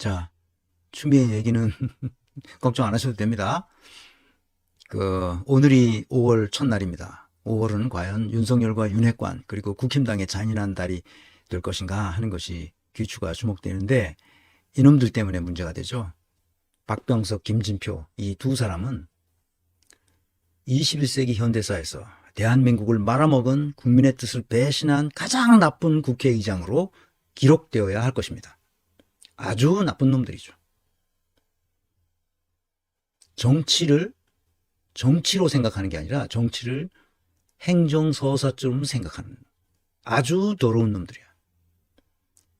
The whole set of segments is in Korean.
자, 추미애 얘기는 걱정 안 하셔도 됩니다. 그, 오늘이 5월 첫날입니다. 5월은 과연 윤석열과 윤핵관, 그리고 국힘당의 잔인한 달이 될 것인가 하는 것이 귀추가 주목되는데, 이놈들 때문에 문제가 되죠. 박병석, 김진표, 이 두 사람은 21세기 현대사에서 대한민국을 말아먹은 국민의 뜻을 배신한 가장 나쁜 국회의장으로 기록되어야 할 것입니다. 아주 나쁜 놈들이죠. 정치를 정치로 생각하는 게 아니라 정치를 행정서사처럼 생각하는 아주 더러운 놈들이야.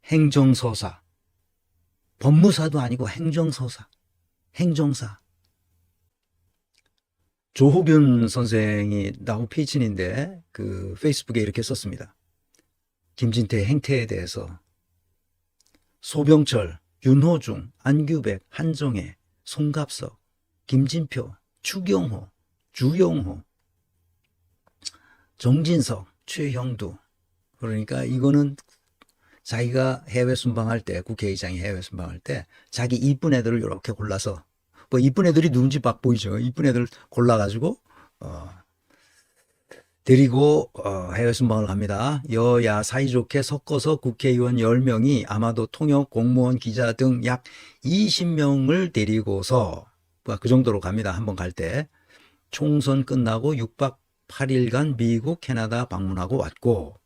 행정서사. 법무사도 아니고 행정서사. 행정사. 조호균 선생이 나우 피친인데 그 페이스북에 이렇게 썼습니다. 김진태 행태에 대해서 소병철, 윤호중, 안규백, 한정혜, 송갑석, 김진표, 추경호, 주영호, 정진석, 최형두. 그러니까 이거는 자기가 해외 순방할 때, 국회의장이 해외 순방할 때 자기 이쁜 애들을 이렇게 골라서 뭐 이쁜 애들이 누군지 막 보이죠. 이쁜 애들 골라가지고 어, 데리고 어, 해외 순방을 갑니다. 여야 사이좋게 섞어서 국회의원 10명이 아마도 통역, 공무원, 기자 등 약 20명을 데리고서 뭐그 정도로 갑니다. 한번 갈 때. 총선 끝나고 6박 8일간 미국, 캐나다 방문하고 왔고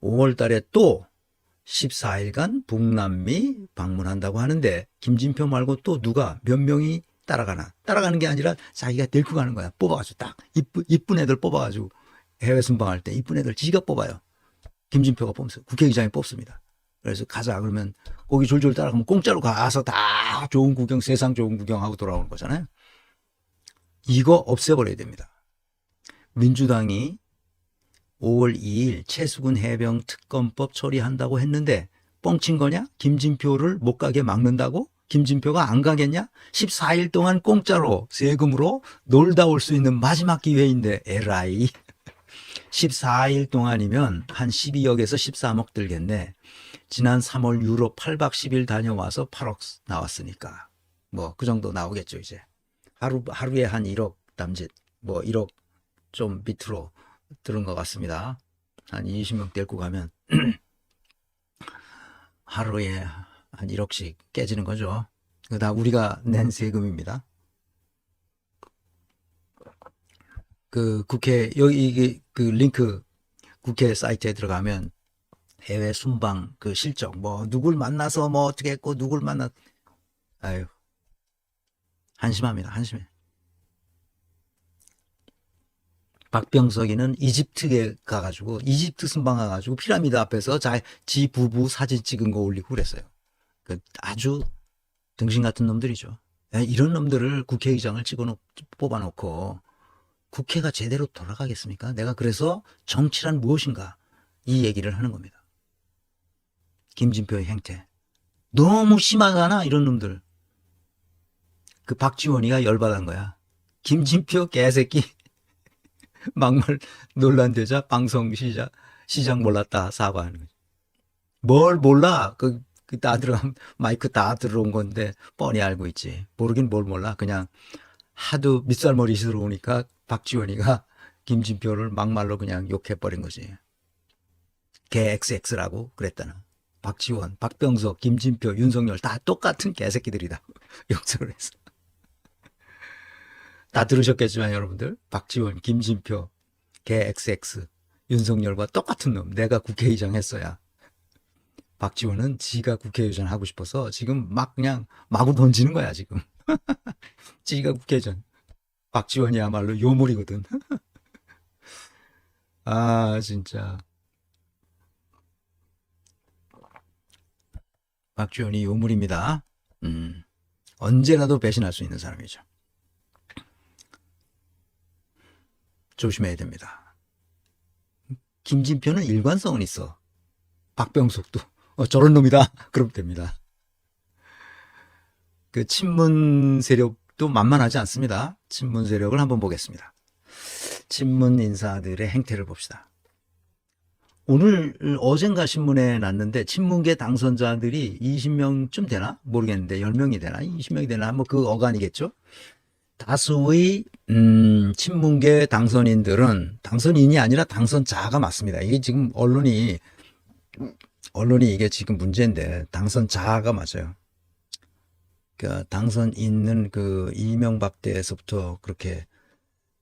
5월 달에 또 14일간 북남미 방문한다고 하는데 김진표 말고 또 누가 몇 명이 따라가나 따라가는 게 아니라 자기가 데리고 가는 거야 뽑아가지고 딱 이쁜, 이쁜 애들 뽑아가지고 해외 순방할 때 이쁜 애들 지가 뽑아요 김진표가 뽑습니다 국회의장이 뽑습니다 그래서 가자 그러면 거기 졸졸 따라가면 공짜로 가서 다 좋은 구경 세상 좋은 구경하고 돌아오는 거잖아요 이거 없애버려야 됩니다 민주당이 5월 2일 최수근 해병 특검법 처리한다고 했는데 뻥친 거냐? 김진표를 못 가게 막는다고? 김진표가 안 가겠냐? 14일 동안 공짜로 세금으로 놀다 올 수 있는 마지막 기회인데 에라이 14일 동안이면 한 12억에서 13억 들겠네. 지난 3월 유럽 8박 10일 다녀와서 8억 나왔으니까 뭐 그 정도 나오겠죠 이제 하루 하루에 한 1억 남짓 뭐 1억 좀 밑으로 들은 것 같습니다. 한 20명 데리고 가면 하루에 한 1억씩 깨지는 거죠. 그거 다 우리가 낸 세금입니다. 그 국회 여기 그 링크 국회 사이트에 들어가면 해외 순방 그 실적 뭐 누굴 만나서 뭐 어떻게 했고 누굴 만나 아유 한심합니다 한심해. 박병석이는 이집트에 가가지고 이집트 순방 가가지고 피라미드 앞에서 자, 지 부부 사진 찍은 거 올리고 그랬어요. 그 아주 등신 같은 놈들이죠. 야, 이런 놈들을 국회의장을 찍어놓 뽑아놓고 국회가 제대로 돌아가겠습니까? 내가 그래서 정치란 무엇인가 이 얘기를 하는 겁니다. 김진표의 행태 너무 심하잖아 이런 놈들. 그 박지원이가 열받은 거야. 김진표 개새끼. 막말 논란되자 방송 시작 시작 몰랐다 사과하는 거죠. 뭘 몰라? 그, 그 다 들어간 마이크 다 들어온 건데 뻔히 알고 있지. 모르긴 뭘 몰라. 그냥 하도 밑살머리 들어오니까 박지원이가 김진표를 막말로 그냥 욕해버린 거지. 개 XX라고 그랬다나. 박지원, 박병석, 김진표, 윤석열 다 똑같은 개새끼들이다. 욕설을 했어. 다 들으셨겠지만 여러분들 박지원, 김진표, 개 XX, 윤석열과 똑같은 놈. 내가 국회의장 했어야. 박지원은 지가 국회의장 하고 싶어서 지금 막 그냥 마구 던지는 거야 지금. 지가 국회의장. 박지원이야말로 요물이거든. 아 진짜. 박지원이 요물입니다. 음, 언제라도 배신할 수 있는 사람이죠. 조심해야 됩니다. 김진표는 일관성은 있어. 박병석도 어, 저런 놈이다. 그러면 됩니다. 그 친문 세력도 만만하지 않습니다. 친문 세력을 한번 보겠습니다. 친문 인사들의 행태를 봅시다. 오늘 어젠가 신문에 났는데 친문계 당선자들이 20명쯤 되나 모르겠는데 10명이 되나 20명이 되나 뭐 그 어간이겠죠. 다수의 음, 친문계 당선인들은 당선인이 아니라 당선자가 맞습니다. 이게 지금 언론이 언론이 이게 지금 문제인데 당선자가 맞아요. 그러니까 당선인은 그 이명박 때에서부터 그렇게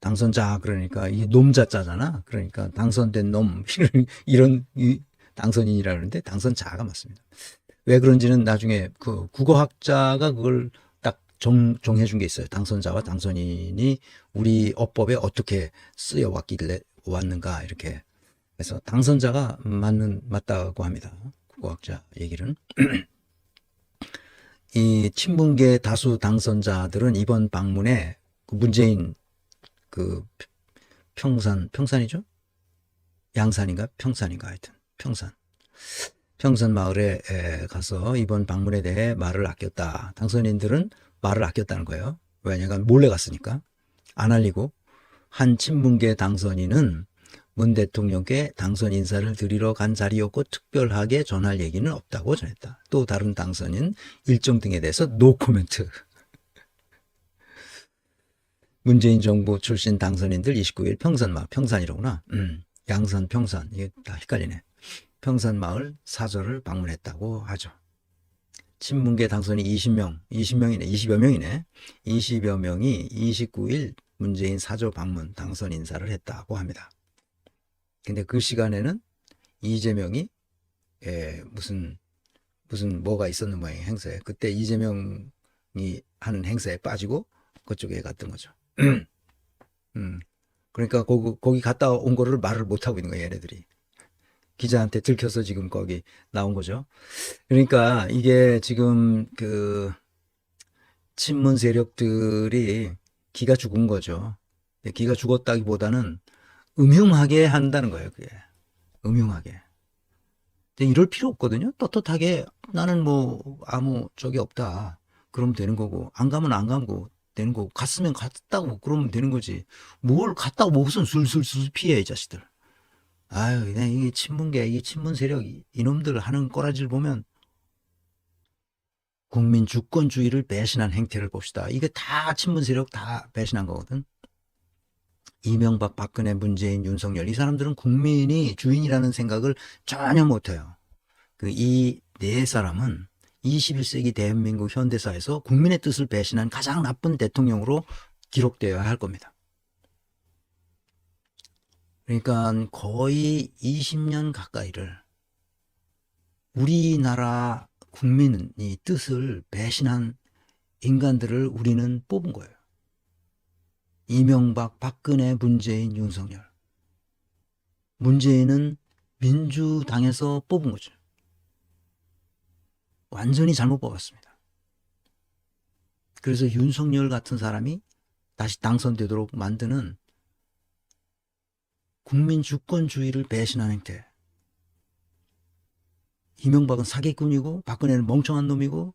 당선자 그러니까 이게 놈자자잖아. 그러니까 당선된 놈 이런 이런 이 당선인이라 그러는데 당선자가 맞습니다. 왜 그런지는 나중에 그 국어학자가 그걸 딱 정, 정해 준 게 있어요. 당선자와 당선인이 우리 어법에 어떻게 쓰여 왔길래 왔는가 이렇게. 그래서 당선자가 맞는 맞다고 합니다. 국어학자 얘기는. 이 친문계 다수 당선자들은 이번 방문에 그 문재인 그 평산 평산이죠? 양산인가 평산인가 하여튼 평산 평산 마을에 에, 가서 이번 방문에 대해 말을 아꼈다. 당선인들은 말을 아꼈다는 거예요. 왜냐하면 몰래 갔으니까 안 알리고 한 친문계 당선인은 문 대통령께 당선 인사를 드리러 간 자리였고 특별하게 전할 얘기는 없다고 전했다. 또 다른 당선인 일정 등에 대해서 노 코멘트. 문재인 정부 출신 당선인들 29일 평산마을 평산이로구나. 음, 양산 평산 이게 다 헷갈리네. 평산마을 사저를 방문했다고 하죠. 친문계 당선인 20명, 20명이네, 20여 명이네. 20여 명이 29일 문재인 사저 방문 당선 인사를 했다고 합니다. 근데 그 시간에는 이재명이 에, 무슨 무슨 뭐가 있었는 모양이에요 행사에 그때 이재명이 하는 행사에 빠지고 그쪽에 갔던 거죠. 음. 그러니까 거기, 거기 갔다 온 거를 말을 못 하고 있는 거예요 얘네들이 기자한테 들켜서 지금 거기 나온 거죠. 그러니까 이게 지금 그 친문 세력들이 기가 죽은 거죠. 기가 죽었다기보다는 음흉하게 한다는 거예요, 그게. 음흉하게. 근데 이럴 필요 없거든요. 떳떳하게 나는 뭐 아무 적이 없다. 그러면 되는 거고 안 가면 안 가고 되는 거고 갔으면 갔다고 그러면 되는 거지. 뭘 갔다고 무슨 술술술 피해 이 자식들. 아유, 그냥 이게 친문계, 이 친문 세력 이놈들 하는 꼬라지를 보면 국민 주권주의를 배신한 행태를 봅시다. 이게 다 친문 세력 다 배신한 거거든. 이명박, 박근혜, 문재인, 윤석열 이 사람들은 국민이 주인이라는 생각을 전혀 못해요. 그 이 네 사람은 21세기 대한민국 현대사에서 국민의 뜻을 배신한 가장 나쁜 대통령으로 기록되어야 할 겁니다. 그러니까 거의 20년 가까이를 우리나라 국민이 뜻을 배신한 인간들을 우리는 뽑은 거예요. 이명박, 박근혜, 문재인, 윤석열. 문재인은 민주당에서 뽑은 거죠. 완전히 잘못 뽑았습니다. 그래서 윤석열 같은 사람이 다시 당선되도록 만드는 국민 주권주의를 배신한 행태. 이명박은 사기꾼이고 박근혜는 멍청한 놈이고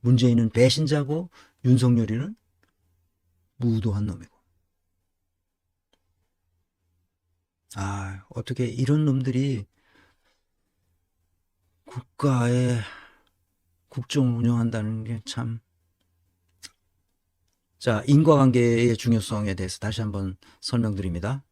문재인은 배신자고 윤석열이는 무도한 놈이고. 아, 어떻게 이런 놈들이 국가의 국정을 운영한다는 게 참. 자, 인과관계의 중요성에 대해서 다시 한번 설명드립니다.